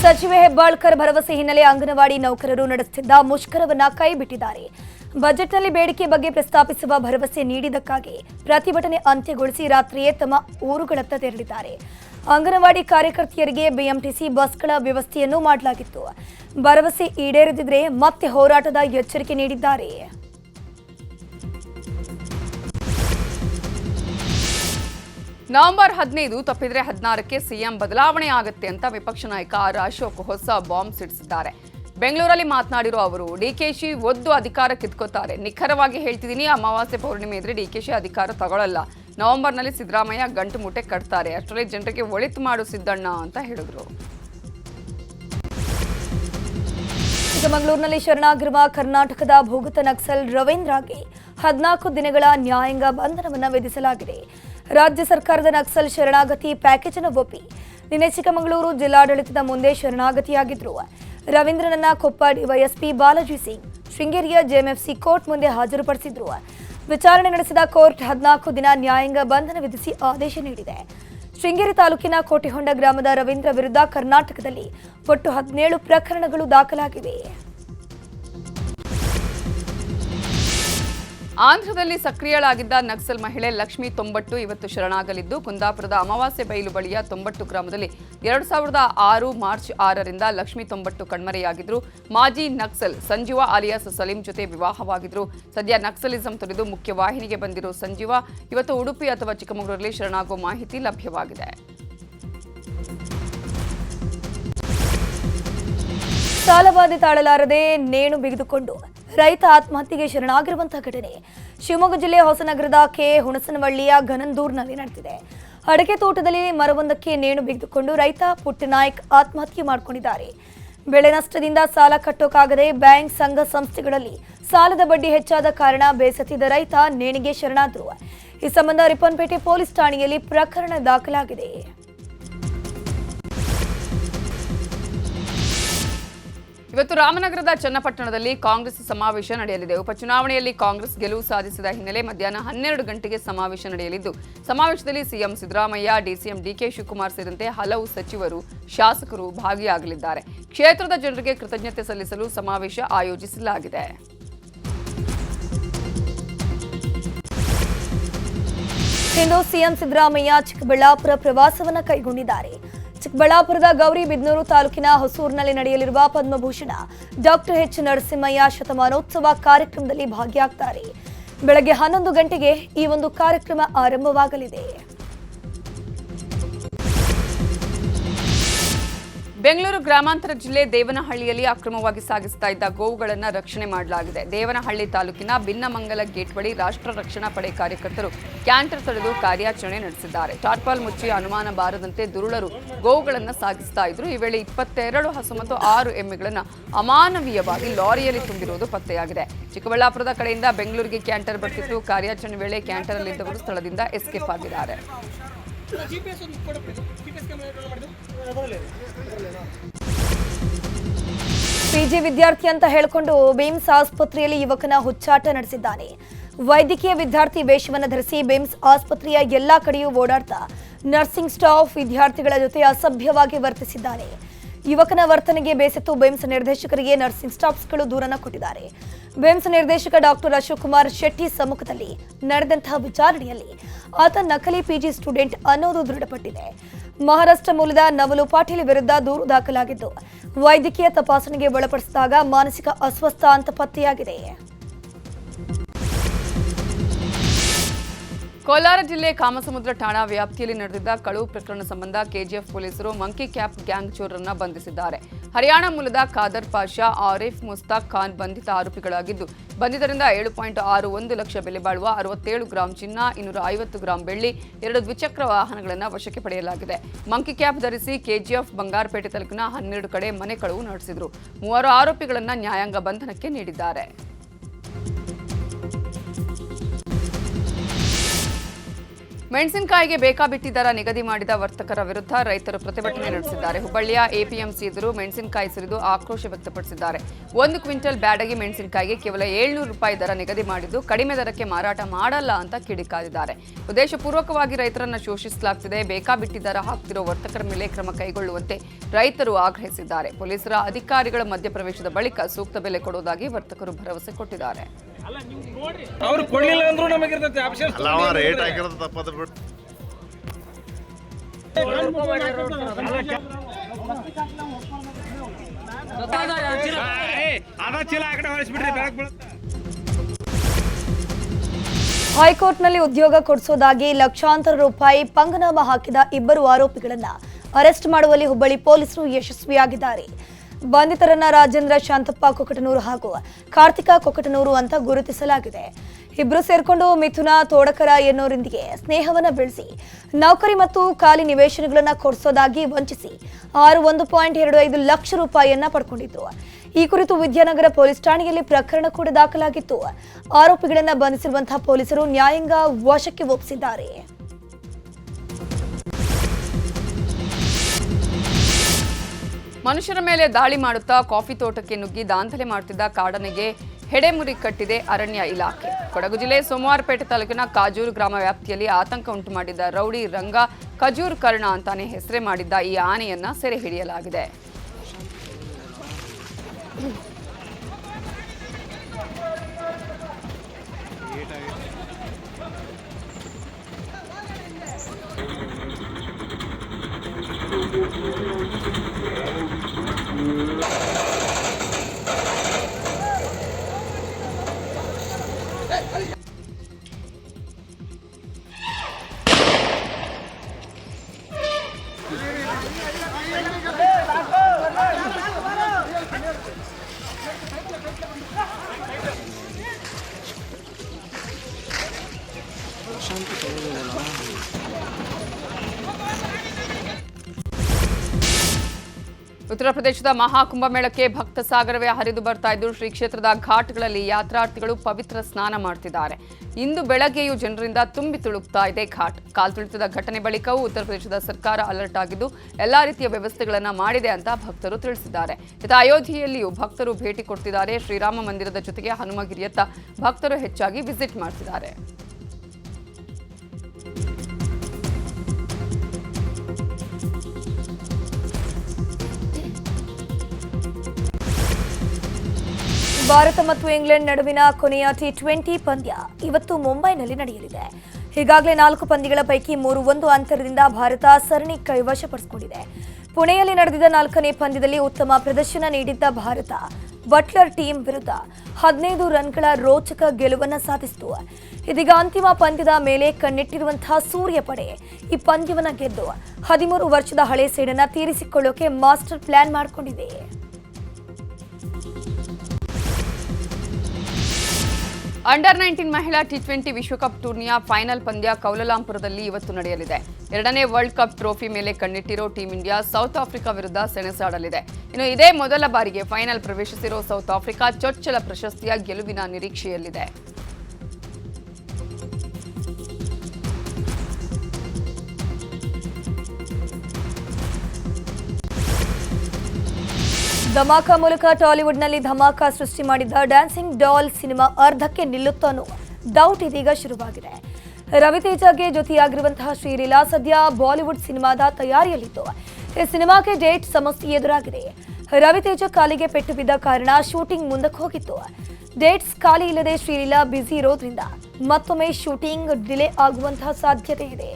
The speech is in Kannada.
ಸಚಿವೆ ಹೆಬ್ಬಾಳ್ಕರ್ ಭರವಸೆ ಹಿನ್ನೆಲೆ ಅಂಗನವಾಡಿ ನೌಕರರು ನಡೆಸುತ್ತಿದ್ದ ಮುಷ್ಕರವನ್ನ ಕೈಬಿಟ್ಟಿದ್ದಾರೆ. ಬಜೆಟ್ನಲ್ಲಿ ಬೇಡಿಕೆ ಬಗ್ಗೆ ಪ್ರಸ್ತಾಪಿಸುವ ಭರವಸೆ ನೀಡಿದ್ದಕ್ಕಾಗಿ ಪ್ರತಿಭಟನೆ ಅಂತ್ಯಗೊಳಿಸಿ ರಾತ್ರಿಯೇ ತಮ್ಮ ಊರುಗಳತ್ತ ತೆರಳಿದ್ದಾರೆ. ಅಂಗನವಾಡಿ ಕಾರ್ಯಕರ್ತೆಯರಿಗೆ ಬಿಎಂಟಿಸಿ ಬಸ್ಗಳ ವ್ಯವಸ್ಥೆಯನ್ನು ಮಾಡಲಾಗಿತ್ತು. ಭರವಸೆ ಈಡೇರದಿದ್ರೆ ಮತ್ತೆ ಹೋರಾಟದ ಎಚ್ಚರಿಕೆ ನೀಡಿದ್ದಾರೆ. ನವೆಂಬರ್ ಹದಿನೈದು ತಪ್ಪಿದ್ರೆ ಹದಿನಾರಕ್ಕೆ ಸಿಎಂ ಬದಲಾವಣೆ ಆಗುತ್ತೆ ಅಂತ ವಿಪಕ್ಷ ನಾಯಕ ಆರ್ ಅಶೋಕ್ ಹೊಸ ಬಾಂಬ್ ಸಿಡಿಸಿದ್ದಾರೆ. ಬೆಂಗಳೂರಲ್ಲಿ ಮಾತನಾಡಿರೋ ಅವರು ಡಿಕೆಶಿ ಒದ್ದು ಅಧಿಕಾರ ಕಿತ್ಕೋತಾರೆ ನಿಖರವಾಗಿ ಹೇಳ್ತಿದ್ದೀನಿ, ಅಮಾವಾಸ್ಯೆ ಪೌರ್ಣಿಮೆ ಇದ್ರೆ ಡಿಕೆಶಿ ಅಧಿಕಾರ ತಗೊಳ್ಳಲ್ಲ ನವೆಂಬರ್ನಲ್ಲಿ ಸಿದ್ದರಾಮಯ್ಯ ಗಂಟು ಮುಟ್ಟೆ ಕಟ್ತಾರೆ. ಅಷ್ಟರಲ್ಲಿ ಜನರಿಗೆ ಒಳಿತು ಮಾಡು ಸಿದ್ದಣ್ಣ ಅಂತ ಹೇಳಿದ್ರು. ಚಿಕ್ಕಮಗಳೂರಿನಲ್ಲಿ ಶರಣಾಗಿರುವ ಕರ್ನಾಟಕದ ಭೂಗತ ನಕ್ಸಲ್ ರವೀಂದ್ರಗೆ ಹದಿನಾಲ್ಕು ದಿನಗಳ ನ್ಯಾಯಾಂಗ ಬಂಧನವನ್ನು ವಿಧಿಸಲಾಗಿದೆ. ರಾಜ್ಯ ಸರ್ಕಾರದ ನಕ್ಸಲ್ ಶರಣಾಗತಿ ಪ್ಯಾಕೇಜ್ ಅನ್ನು ಒಪ್ಪಿ ನಿನ್ನೆ ಚಿಕ್ಕಮಗಳೂರು ಜಿಲ್ಲಾಡಳಿತದ ಮುಂದೆ ಶರಣಾಗತಿಯಾಗಿದ್ದರು ರವೀಂದ್ರನನ್ನ ಕೊಪ್ಪ ಡಿವೈಎಸ್ಪಿ ಬಾಲಾಜಿ ಸಿಂಗ್, ಶೃಂಗೇರಿಯ ಜೆಎಂಎಫ್ಸಿ ಕೋರ್ಟ್ ಮುಂದೆ ಹಾಜರುಪಡಿಸಿದ್ರು. ವಿಚಾರಣೆ ನಡೆಸಿದ ಕೋರ್ಟ್ ಹದಿನಾಲ್ಕು ದಿನ ನ್ಯಾಯಾಂಗ ಬಂಧನ ವಿಧಿಸಿ ಆದೇಶ ನೀಡಿದೆ. ಶೃಂಗೇರಿ ತಾಲೂಕಿನ ಕೋಟಿಹೊಂಡ ಗ್ರಾಮದ ರವೀಂದ್ರ ವಿರುದ್ಧ ಕರ್ನಾಟಕದಲ್ಲಿ ಒಟ್ಟು ಹದಿನೇಳು ಪ್ರಕರಣಗಳು ದಾಖಲಾಗಿವೆ. ಆಂಧ್ರದಲ್ಲಿ ಸಕ್ರಿಯಳಾಗಿದ್ದ ನಕ್ಸಲ್ ಮಹಿಳೆ ಲಕ್ಷ್ಮಿ ತೊಂಬಟ್ಟು ಇವತ್ತು ಶರಣಾಗಲಿದ್ದು, ಕುಂದಾಪುರದ ಅಮಾವಾಸ್ಯೆ ಬೈಲು ಬಳಿಯ ತೊಂಬಟ್ಟು ಗ್ರಾಮದಲ್ಲಿ ಎರಡು ಸಾವಿರದ ಆರು ಮಾರ್ಚ್ ಆರರಿಂದ ಲಕ್ಷ್ಮಿ ತೊಂಬಟ್ಟು ಕಣ್ಮರೆಯಾಗಿದ್ದರು ಮಾಜಿ ನಕ್ಸಲ್ ಸಂಜೀವ ಆಲಿಯಾಸ್ ಸಲೀಂ ಜೊತೆ ವಿವಾಹವಾಗಿದ್ರು. ಸದ್ಯ ನಕ್ಸಲಿಸಂ ತೊರೆದು ಮುಖ್ಯವಾಹಿನಿಗೆ ಬಂದಿರೋ ಸಂಜೀವ ಇವತ್ತು ಉಡುಪಿ ಅಥವಾ ಚಿಕ್ಕಮಗಳೂರಲ್ಲಿ ಶರಣಾಗುವ ಮಾಹಿತಿ ಲಭ್ಯವಾಗಿದೆ. ಸಾಲಬಾಧೆ ತಾಳಲಾರದೆ ನೇಣು ಬಿಗಿದುಕೊಂಡು ರೈತ ಆತ್ಮಹತ್ಯೆಗೆ ಶರಣಾಗಿರುವಂತಹ ಘಟನೆ. ಶಿವಮೊಗ್ಗ ಜಿಲ್ಲೆ ಹೊಸನಗರದ ಕೆ. ಹುಣಸನವಳ್ಳಿಯ ಘನಂದೂರ್ನಲ್ಲಿ ನಡೆದಿದೆ. ಅಡಕೆ ತೋಟದಲ್ಲಿ ಮರವೊಂದಕ್ಕೆ ನೇಣು ಬಿಗಿದುಕೊಂಡು ರೈತ ಪುಟ್ಟನಾಯ್ಕ್ ಆತ್ಮಹತ್ಯೆ ಮಾಡಿಕೊಂಡಿದ್ದಾರೆ. ಬೆಳೆ ನಷ್ಟದಿಂದ ಸಾಲ ಕಟ್ಟೋಕಾಗದೆ ಬ್ಯಾಂಕ್ ಸಂಘ ಸಂಸ್ಥೆಗಳಲ್ಲಿ ಸಾಲದ ಬಡ್ಡಿ ಹೆಚ್ಚಾದ ಕಾರಣ ಬೇಸತ್ತಿದ್ದ ರೈತ ನೇಣಿಗೆ ಶರಣಾದರು. ಈ ಸಂಬಂಧ ರಿಪ್ಪನ್ಪೇಟೆ ಪೊಲೀಸ್ ಠಾಣೆಯಲ್ಲಿ ಪ್ರಕರಣ ದಾಖಲಾಗಿದೆ. ಇವತ್ತು ರಾಮನಗರದ ಚನ್ನಪಟ್ಟಣದಲ್ಲಿ ಕಾಂಗ್ರೆಸ್ ಸಮಾವೇಶ ನಡೆಯಲಿದೆ. ಉಪಚುನಾವಣೆಯಲ್ಲಿ ಕಾಂಗ್ರೆಸ್ ಗೆಲುವು ಸಾಧಿಸಿದ ಹಿನ್ನೆಲೆ ಮಧ್ಯಾಹ್ನ ಹನ್ನೆರಡು ಗಂಟೆಗೆ ಸಮಾವೇಶ ನಡೆಯಲಿದ್ದು, ಸಮಾವೇಶದಲ್ಲಿ CM Siddaramaiah, DCM DK Shivakumar ಸೇರಿದಂತೆ ಹಲವು ಸಚಿವರು, ಶಾಸಕರು ಭಾಗಿಯಾಗಲಿದ್ದಾರೆ. ಕ್ಷೇತ್ರದ ಜನರಿಗೆ ಕೃತಜ್ಞತೆ ಸಲ್ಲಿಸಲು ಸಮಾವೇಶ ಆಯೋಜಿಸಲಾಗಿದೆ. ಇಂದು ಸಿಎಂ ಸಿದ್ದರಾಮಯ್ಯ ಚಿಕ್ಕಬಳ್ಳಾಪುರ ಪ್ರವಾಸವನ್ನು ಕೈಗೊಂಡಿದ್ದಾರೆ. ಚಿಕ್ಕಬಳ್ಳಾಪುರದ ಗೌರಿಬಿದನೂರು ತಾಲೂಕಿನ ಹೊಸೂರಿನಲ್ಲಿ ನಡೆಯಲಿರುವ ಪದ್ಮಭೂಷಣ ಡಾಕ್ಟರ್ ಎಚ್ ನರಸಿಂಹಯ್ಯ ಶತಮಾನೋತ್ಸವ ಕಾರ್ಯಕ್ರಮದಲ್ಲಿ ಭಾಗಿಯಾಗ್ತಾರೆ. ಬೆಳಗ್ಗೆ ಹನ್ನೊಂದು ಗಂಟೆಗೆ ಈ ಒಂದು ಕಾರ್ಯಕ್ರಮ ಆರಂಭವಾಗಲಿದೆ. ಬೆಂಗಳೂರು ಗ್ರಾಮಾಂತರ ಜಿಲ್ಲೆ ದೇವನಹಳ್ಳಿಯಲ್ಲಿ ಅಕ್ರಮವಾಗಿ ಸಾಗಿಸ್ತಾ ಇದ್ದ ಗೋವುಗಳನ್ನು ರಕ್ಷಣೆ ಮಾಡಲಾಗಿದೆ. ದೇವನಹಳ್ಳಿ ತಾಲೂಕಿನ ಭಿನ್ನಮಂಗಲ ಗೇಟ್ ಬಳಿ ರಾಷ್ಟ್ರ ರಕ್ಷಣಾ ಪಡೆ ಕಾರ್ಯಕರ್ತರು ಕ್ಯಾಂಟರ್ ತಡೆದು ಕಾರ್ಯಾಚರಣೆ ನಡೆಸಿದ್ದಾರೆ. ಟಾರ್ಪಾಲ್ ಮುಚ್ಚಿ ಅನುಮಾನ ಬಾರದಂತೆ ದುರುಳರು ಗೋವುಗಳನ್ನು ಸಾಗಿಸ್ತಾ ಇದ್ರು. ಈ ವೇಳೆ ಇಪ್ಪತ್ತೆರಡು ಹಸು ಮತ್ತು ಆರು ಎಮ್ಮೆಗಳನ್ನು ಅಮಾನವೀಯವಾಗಿ ಲಾರಿಯಲ್ಲಿ ತುಂಬಿರುವುದು ಪತ್ತೆಯಾಗಿದೆ. ಚಿಕ್ಕಬಳ್ಳಾಪುರದ ಕಡೆಯಿಂದ ಬೆಂಗಳೂರಿಗೆ ಕ್ಯಾಂಟರ್ ಬರ್ತಿತ್ತು. ಕಾರ್ಯಾಚರಣೆ ವೇಳೆ ಕ್ಯಾಂಟರ್ನಲ್ಲಿದ್ದವರು ಸ್ಥಳದಿಂದ ಎಸ್ಕೇಪ್ ಆಗಿದ್ದಾರೆ. ಒಂದು ಕ್ಯಾಮೆರಾ ಮಾಡಿದ್ದು ಪಿಜಿ ವಿದ್ಯಾರ್ಥಿ ಅಂತ ಹೇಳಿಕೊಂಡು ಬೇಮ್ಸ್ ಆಸ್ಪತ್ರೆಯಲ್ಲಿ ಯುವಕನ ಹುಚ್ಚಾಟ ನಡೆಸಿದ್ದಾನೆ. ವೈದ್ಯಕೀಯ ವಿದ್ಯಾರ್ಥಿ ವೇಷವನ್ನು ಧರಿಸಿ ಬೇಮ್ಸ್ ಆಸ್ಪತ್ರೆಯ ಎಲ್ಲಾ ಕಡೆಯೂ ಓಡಾಡ್ತಾ ನರ್ಸಿಂಗ್ ಸ್ಟಾಫ್ ವಿದ್ಯಾರ್ಥಿಗಳ ಜೊತೆ ಅಸಭ್ಯವಾಗಿ ವರ್ತಿಸಿದ್ದಾನೆ. ಯುವಕನ ವರ್ತನೆಗೆ ಬೇಸತ್ತು ಬೇಮ್ಸ್ ನಿರ್ದೇಶಕರಿಗೆ ನರ್ಸಿಂಗ್ ಸ್ಟಾಫ್ಸ್ಗಳು ದೂರನ ಕೊಟ್ಟಿದ್ದಾರೆ. ಬೇಮ್ಸ್ ನಿರ್ದೇಶಕ ಡಾಕ್ಟರ್ ಅಶೋಕ್ ಕುಮಾರ್ ಶೆಟ್ಟಿ ಸಮ್ಮುಖದಲ್ಲಿ ನಡೆದಂತಹ ವಿಚಾರಣೆಯಲ್ಲಿ ಆತ ನಕಲಿ ಪಿಜಿ ಸ್ಟೂಡೆಂಟ್ ಅನ್ನೋದು ದೃಢಪಟ್ಟಿದೆ. ಮಹಾರಾಷ್ಟ್ರ ಮೂಲದ ನವಲು ಪಾಟೀಲ್ ವಿರುದ್ಧ ದೂರು ದಾಖಲಾಗಿದ್ದು, ವೈದ್ಯಕೀಯ ತಪಾಸಣೆಗೆ ಒಳಪಡಿಸಿದಾಗ ಮಾನಸಿಕ ಅಸ್ವಸ್ಥ ಅಂತ ಪತ್ತೆಯಾಗಿದೆ. ಕೋಲಾರ ಜಿಲ್ಲೆ ಕಾಮಸಮುದ್ರ ಠಾಣಾ ವ್ಯಾಪ್ತಿಯಲ್ಲಿ ನಡೆದಿದ್ದ ಕಳುವು ಪ್ರಕರಣ ಸಂಬಂಧ ಕೆಜಿಎಫ್ ಪೊಲೀಸರು ಮಂಕಿ ಕ್ಯಾಪ್ ಗ್ಯಾಂಗ್ ಚೋರರನ್ನ ಬಂಧಿಸಿದ್ದಾರೆ. ಹರಿಯಾಣ ಮೂಲದ ಖಾದರ್ ಪಾಷಾ, ಆರಿಫ್ ಮುಸ್ತಾಕ್ ಖಾನ್ ಬಂಧಿತ ಆರೋಪಿಗಳಾಗಿದ್ದು, ಬಂಧಿತರಿಂದ ಏಳು ಪಾಯಿಂಟ್ ಆರು ಒಂದು ಲಕ್ಷ ಬೆಲೆ ಬಾಳುವ ಅರವತ್ತೇಳು ಗ್ರಾಂ ಚಿನ್ನ, ಇನ್ನೂರ ಐವತ್ತು ಗ್ರಾಂ ಬೆಳ್ಳಿ, ಎರಡು ದ್ವಿಚಕ್ರ ವಾಹನಗಳನ್ನು ವಶಕ್ಕೆ ಪಡೆಯಲಾಗಿದೆ. ಮಂಕಿ ಕ್ಯಾಪ್ ಧರಿಸಿ ಕೆಜಿಎಫ್ ಬಂಗಾರಪೇಟೆ ತಾಲೂಕಿನ ಹನ್ನೆರಡು ಕಡೆ ಮನೆ ಕಳವು ನಡೆಸಿದರು. ಮೂವರು ಆರೋಪಿಗಳನ್ನು ನ್ಯಾಯಾಂಗ ಬಂಧನಕ್ಕೆ ನೀಡಿದ್ದಾರೆ. ಮೆಣಸಿನಕಾಯಿಗೆ ಬೇಕಾಬಿಟ್ಟಿ ದರ ನಿಗದಿ ಮಾಡಿದ ವರ್ತಕರ ವಿರುದ್ಧ ರೈತರು ಪ್ರತಿಭಟನೆ ನಡೆಸಿದ್ದಾರೆ. ಹುಬ್ಬಳ್ಳಿಯ ಎಪಿಎಂಸಿ ಎದುರು ಮೆಣಸಿನಕಾಯಿ ಸುರಿದು ಆಕ್ರೋಶ ವ್ಯಕ್ತಪಡಿಸಿದ್ದಾರೆ. ಒಂದು ಕ್ವಿಂಟಲ್ ಬ್ಯಾಡಗಿ ಮೆಣಸಿನಕಾಯಿಗೆ ಕೇವಲ ಏಳ್ನೂರು ರೂಪಾಯಿ ದರ ನಿಗದಿ ಮಾಡಿದ್ದು ಕಡಿಮೆ ದರಕ್ಕೆ ಮಾರಾಟ ಮಾಡಲ್ಲ ಅಂತ ಕಿಡಿಕಾರಿದ್ದಾರೆ. ಉದ್ದೇಶಪೂರ್ವಕವಾಗಿ ರೈತರನ್ನ ಶೋಷಿಸಲಾಗ್ತಿದೆ. ಬೇಕಾಬಿಟ್ಟಿ ದರ ಹಾಕ್ತಿರೋ ವರ್ತಕರ ಮೇಲೆ ಕ್ರಮ ಕೈಗೊಳ್ಳುವಂತೆ ರೈತರು ಆಗ್ರಹಿಸಿದ್ದಾರೆ. ಪೊಲೀಸರ ಅಧಿಕಾರಿಗಳ ಮಧ್ಯಪ್ರವೇಶದ ಬಳಿಕ ಸೂಕ್ತ ಬೆಲೆ ಕೊಡುವುದಾಗಿ ವರ್ತಕರು ಭರವಸೆ ಕೊಟ್ಟಿದ್ದಾರೆ. ಅವ್ರು ಕೊಡ್ಲಿಲ್ಲ ಅಂದ್ರೂ ನಮಗಿರ್ತೈತಿ ಆಪ್ಷನ್ ಅಲ್ಲ ಅವ ರೇಟ್ ಹಾಕಿರೋದು ತಪ್ಪದ ಬಿಟ್ಟು ಅದ ಚೀಲ ಆ ಕಡೆ ಹೊರಿಸ್ಬಿಡ್ರಿ ಬೆಳಕ್ ಬೀಳುತ್ತೆ ಹೈಕೋರ್ಟ್ನಲ್ಲಿ ಉದ್ಯೋಗ ಕೊಡಿಸೋದಾಗಿ ಲಕ್ಷಾಂತರ ರೂಪಾಯಿ ಪಂಗನಾಮ ಹಾಕಿದ ಇಬ್ಬರು ಆರೋಪಿಗಳನ್ನ ಅರೆಸ್ಟ್ ಮಾಡುವಲ್ಲಿ ಹುಬ್ಬಳ್ಳಿ ಪೊಲೀಸರು ಯಶಸ್ವಿಯಾಗಿದ್ದಾರೆ. ಬಂಧಿತರನ್ನ ರಾಜೇಂದ್ರ ಶಾಂತಪ್ಪ ಕೊಕಟನೂರು ಹಾಗೂ ಕಾರ್ತಿಕ ಕೊಕಟನೂರು ಅಂತ ಗುರುತಿಸಲಾಗಿದೆ. ಇಬ್ರು ಸೇರ್ಕೊಂಡು ಮಿಥುನ ತೋಡಕರ ಎನ್ನುವರೊಂದಿಗೆ ಸ್ನೇಹವನ್ನ ಬೆಳೆಸಿ, ನೌಕರಿ ಮತ್ತು ಖಾಲಿ ನಿವೇಶನಗಳನ್ನ ಕೊಡಿಸೋದಾಗಿ ವಂಚಿಸಿ ಆರು ಒಂದು ಪಾಯಿಂಟ್ ಎರಡು ಐದು ಲಕ್ಷ ರೂಪಾಯಿಯನ್ನ ಪಡ್ಕೊಂಡಿದ್ದು. ಈ ಕುರಿತು ವಿದ್ಯಾನಗರ ಪೊಲೀಸ್ ಠಾಣೆಯಲ್ಲಿ ಪ್ರಕರಣ ಕೂಡ ದಾಖಲಾಗಿತ್ತು. ಆರೋಪಿಗಳನ್ನ ಬಂಧಿಸಿರುವಂತಹ ಪೊಲೀಸರು ನ್ಯಾಯಾಂಗ ವಶಕ್ಕೆ ಒಪ್ಪಿಸಿದ್ದಾರೆ ಮನುಷ್ಯರ ಮೇಲೆ ದಾಳಿ ಮಾಡುತ್ತಾ ಕಾಫಿ ತೋಟಕ್ಕೆ ನುಗ್ಗಿ ದಾಂಧಲೆ ಮಾಡುತ್ತಿದ್ದ ಕಾಡನೆಗೆ ಹೆಡೆಮುರಿ ಕಟ್ಟಿದೆ ಅರಣ್ಯ ಇಲಾಖೆ. ಕೊಡಗು ಜಿಲ್ಲೆ ಸೋಮವಾರಪೇಟೆ ತಾಲೂಕಿನ ಕಾಜೂರು ಗ್ರಾಮ ವ್ಯಾಪ್ತಿಯಲ್ಲಿ ಆತಂಕ ಉಂಟು ಮಾಡಿದ್ದ ರೌಡಿ ರಂಗ ಖಜೂರ್ ಕರ್ಣ ಅಂತಾನೆ ಹೆಸರೇ ಮಾಡಿದ್ದ ಈ ಆನೆಯನ್ನ ಸೆರೆ ಹಿಡಿಯಲಾಗಿದೆ. ಉತ್ತರ ಪ್ರದೇಶದ ಮಹಾಕುಂಭಮೇಳಕ್ಕೆ ಭಕ್ತ ಸಾಗರವೇ ಹರಿದು ಬರ್ತಾ ಇದ್ದು, ಶ್ರೀ ಕ್ಷೇತ್ರದ ಘಾಟ್ಗಳಲ್ಲಿ ಯಾತ್ರಾರ್ಥಿಗಳು ಪವಿತ್ರ ಸ್ನಾನ ಮಾಡ್ತಿದ್ದಾರೆ. ಇಂದು ಬೆಳಗ್ಗೆಯೂ ಜನರಿಂದ ತುಂಬಿ ತುಳುಕ್ತಾ ಇದೆ ಘಾಟ್. ಕಾಲ್ತುಳಿತದ ಘಟನೆ ಬಳಿಕವೂ ಉತ್ತರ ಪ್ರದೇಶದ ಸರ್ಕಾರ ಅಲರ್ಟ್ ಆಗಿದ್ದು, ಎಲ್ಲಾ ರೀತಿಯ ವ್ಯವಸ್ಥೆಗಳನ್ನು ಮಾಡಿದೆ ಅಂತ ಭಕ್ತರು ತಿಳಿಸಿದ್ದಾರೆ. ಇತ ಅಯೋಧ್ಯೆಯಲ್ಲಿಯೂ ಭಕ್ತರು ಭೇಟಿ ಕೊಡ್ತಿದ್ದಾರೆ. ಶ್ರೀರಾಮ ಮಂದಿರದ ಜೊತೆಗೆ ಹನುಮಗಿರಿಯತ್ತ ಭಕ್ತರು ಹೆಚ್ಚಾಗಿ ವಿಸಿಟ್ ಮಾಡ್ತಿದ್ದಾರೆ. ಭಾರತ ಮತ್ತು ಇಂಗ್ಲೆಂಡ್ ನಡುವಿನ ಕೊನೆಯ ಟಿ ಟ್ವೆಂಟಿ ಪಂದ್ಯ ಇವತ್ತು ಮುಂಬೈನಲ್ಲಿ ನಡೆಯಲಿದೆ. ಈಗಾಗಲೇ ನಾಲ್ಕು ಪಂದ್ಯಗಳ ಪೈಕಿ ಮೂರು ಒಂದು ಅಂತರದಿಂದ ಭಾರತ ಸರಣಿ ಕೈವಶಪಡಿಸಿಕೊಂಡಿದೆ. ಪುಣೆಯಲ್ಲಿ ನಡೆದಿದ್ದ ನಾಲ್ಕನೇ ಪಂದ್ಯದಲ್ಲಿ ಉತ್ತಮ ಪ್ರದರ್ಶನ ನೀಡಿದ್ದ ಭಾರತ. ಬಟ್ಲರ್ ಟೀಮ್ ವಿರುದ್ಧ ಹದಿನೈದು ರನ್ಗಳ ರೋಚಕ ಗೆಲುವನ್ನ ಸಾಧಿಸಿತು. ಇದೀಗ ಅಂತಿಮ ಪಂದ್ಯದ ಮೇಲೆ ಕಣ್ಣಿಟ್ಟಿರುವಂತಹ ಸೂರ್ಯ ಪಡೆ ಈ ಪಂದ್ಯವನ್ನ ಗೆದ್ದು ಹದಿಮೂರು ವರ್ಷದ ಹಳೆ ಸೇಡನ್ನ ತೀರಿಸಿಕೊಳ್ಳೋಕೆ ಮಾಸ್ಟರ್ ಪ್ಲಾನ್ ಮಾಡಿಕೊಂಡಿದೆ. ಅಂಡರ್ ನೈನ್ಟೀನ್ ಮಹಿಳಾ ಟಿ ಟ್ವೆಂಟಿ ವಿಶ್ವಕಪ್ ಟೂರ್ನಿಯ ಫೈನಲ್ ಪಂದ್ಯ ಕೌಲಲಾಂಪುರದಲ್ಲಿ ಇವತ್ತು ನಡೆಯಲಿದೆ. ಎರಡನೇ ವರ್ಲ್ಡ್ ಕಪ್ ಟ್ರೋಫಿ ಮೇಲೆ ಕಣ್ಣಿಟ್ಟಿರೋ ಟೀಂ ಇಂಡಿಯಾ ಸೌತ್ ಆಫ್ರಿಕಾ ವಿರುದ್ಧ ಸೆಣಸಾಡಲಿದೆ. ಇನ್ನು ಇದೇ ಮೊದಲ ಬಾರಿಗೆ ಫೈನಲ್ ಪ್ರವೇಶಿಸಿರೋ ಸೌತ್ ಆಫ್ರಿಕಾ ಚೊಚ್ಚಲ ಪ್ರಶಸ್ತಿಯ ಗೆಲುವಿನ ನಿರೀಕ್ಷೆಯಲ್ಲಿದೆ. ಧಮಾಕ ಮೂಲಕ ಟಾಲಿವುಡ್ನಲ್ಲಿ ಧಮಾಕ ಸೃಷ್ಟಿ ಮಾಡಿದ್ದ ಡ್ಯಾನ್ಸಿಂಗ್ ಡಾಲ್ ಸಿನಿಮಾ ಅರ್ಧಕ್ಕೆ ನಿಲ್ಲುತ್ತೋ ಅನ್ನೋ ಡೌಟ್ ಇದೀಗ ಶುರುವಾಗಿದೆ. ರವಿತೇಜಾಗೆ ಜೊತೆಯಾಗಿರುವಂತಹ ಶ್ರೀಲೀಲಾ ಸದ್ಯ ಬಾಲಿವುಡ್ ಸಿನಿಮಾದ ತಯಾರಿಯಲ್ಲಿದ್ದು, ಈ ಸಿನಿಮಾಗೆ ಡೇಟ್ ಸಮಸ್ಯೆ ಎದುರಾಗಿದೆ. ರವಿತೇಜ ಕಾಲಿಗೆ ಪೆಟ್ಟು ಬಿದ್ದ ಕಾರಣ ಶೂಟಿಂಗ್ ಮುಂದಕ್ಕೆ ಹೋಗಿತ್ತು. ಡೇಟ್ಸ್ ಖಾಲಿ ಇಲ್ಲದೆ ಶ್ರೀಲೀಲಾ ಬ್ಯುಸಿ ಇರೋದ್ರಿಂದ ಮತ್ತೊಮ್ಮೆ ಶೂಟಿಂಗ್ ಡಿಲೇ ಆಗುವಂತಹ ಸಾಧ್ಯತೆ ಇದೆ.